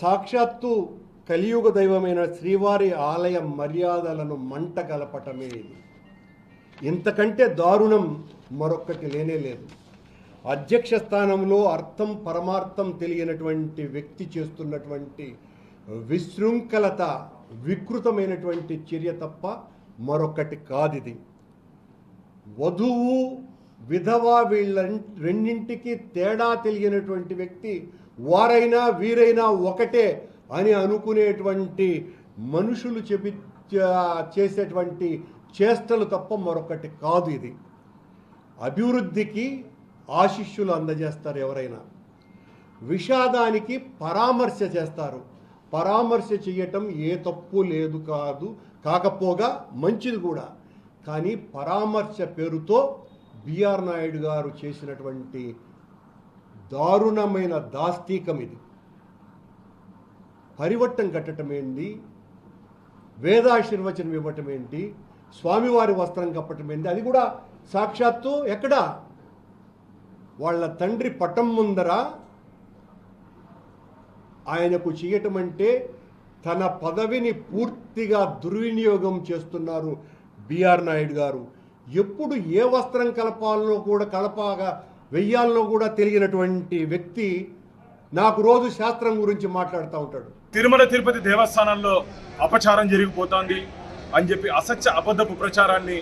సాక్షాత్తు కలియుగ దైవమైన శ్రీవారి ఆలయ మర్యాదలను మంట కలపటమే ఇది. ఇంతకంటే దారుణం మరొక్కటి లేనే లేదు. అధ్యక్ష స్థానంలో అర్థం పరమార్థం తెలియనటువంటి వ్యక్తి చేస్తున్నటువంటి విశృంఖలత వికృతమైనటువంటి చర్య తప్ప మరొకటి కాదిది. వధువు విధవా వీళ్ళ రెండింటికి తేడా తెలియనటువంటి వ్యక్తి వారైనా వీరైనా ఒకటే అని అనుకునేటువంటి మనుషులు చెపి చేసేటువంటి చేష్టలు తప్ప మరొకటి కాదు ఇది. అభివృద్ధికి ఆశిష్యులు అందజేస్తారు ఎవరైనా. విషాదానికి పరామర్శ చేస్తారు. పరామర్శ చేయటం ఏ తప్పు లేదు కాదు కాకపోగా మంచిది కూడా. కానీ పరామర్శ పేరుతో బిఆర్ నాయుడు గారు చేసినటువంటి దారుణమైన దాస్తీకం ఇది. పరివట్టం కట్టడం ఏంటి వేదాశీర్వచనం ఇవ్వటం ఏంటి? స్వామివారి వస్త్రం కప్పటం ఏంటి అది కూడా సాక్షాత్తు ఎక్కడ? వాళ్ళ తండ్రి పటం ముందర ఆయనకు చేయటం అంటే తన పదవిని పూర్తిగా దుర్వినియోగం చేస్తున్నారు బిఆర్ నాయుడు గారు. ఎప్పుడు ఏ వస్త్రం కలపాలనో కూడా కలపాగా వెయ్యాలనో కూడా తెలియనటువంటి వ్యక్తి నాకు రోజు శాస్త్రం గురించి మాట్లాడుతూ ఉంటాడు. తిరుమల తిరుపతి దేవస్థానంలో అపచారం జరిగిపోతోంది అని చెప్పి అసత్య అబద్ధపు ప్రచారాన్ని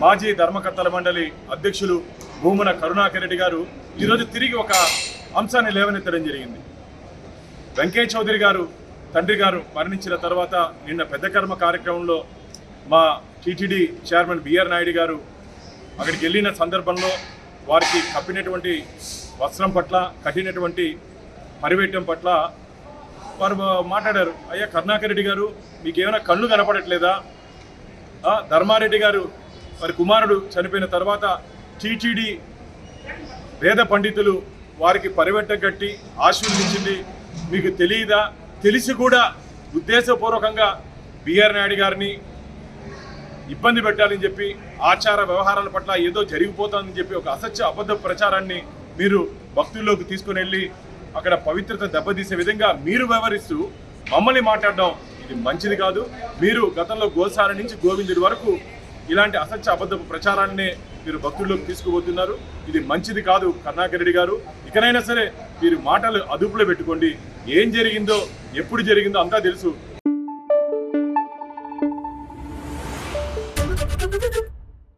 మాజీ ధర్మకర్తల మండలి అధ్యక్షులు భూమన కరుణాకర్ రెడ్డి గారు ఈరోజు తిరిగి ఒక అంశాన్ని లేవనెత్తడం జరిగింది. వెంకయ్య చౌదరి గారు తండ్రి గారు మరణించిన తర్వాత నిన్న పెద్ద కర్మ కార్యక్రమంలో మా టీటీడీ చైర్మన్ బిఆర్ నాయుడు గారు అక్కడికి వెళ్ళిన సందర్భంలో వారికి కప్పినటువంటి వస్త్రం పట్ల కట్టినటువంటి పరివేటం పట్ల వారు మాట్లాడారు. అయ్యా కరుణాకర్ రెడ్డి గారు మీకేమైనా కళ్ళు కనపడట్లేదా? ధర్మారెడ్డి గారు వారి కుమారుడు చనిపోయిన తర్వాత టీటీడీ వేద పండితులు వారికి పరివెట్ట కట్టి ఆశీర్వదించింది. మీకు తెలియదా? తెలిసి కూడా ఉద్దేశపూర్వకంగా బిఆర్ నాయుడు గారిని ఇబ్బంది పెట్టాలని చెప్పి ఆచార వ్యవహారాల పట్ల ఏదో జరిగిపోతుందని చెప్పి ఒక అసత్య అబద్ధ ప్రచారాన్ని మీరు భక్తుల్లోకి తీసుకుని వెళ్ళి అక్కడ పవిత్రత దెబ్బతీసే విధంగా మీరు వ్యవహరిస్తూ మమ్మల్ని మాట్లాడడం ఇది మంచిది కాదు. మీరు గతంలో గోసార నుంచి గోవిందుడి వరకు ఇలాంటి అసత్య అబద్ధపు ప్రచారాన్నే మీరు భక్తుల్లోకి తీసుకుపోతున్నారు. ఇది మంచిది కాదు కర్ణాకరెడ్డి గారు. ఇకనైనా సరే మీరు మాటలు అదుపులో పెట్టుకోండి. ఏం జరిగిందో ఎప్పుడు జరిగిందో అంతా తెలుసు.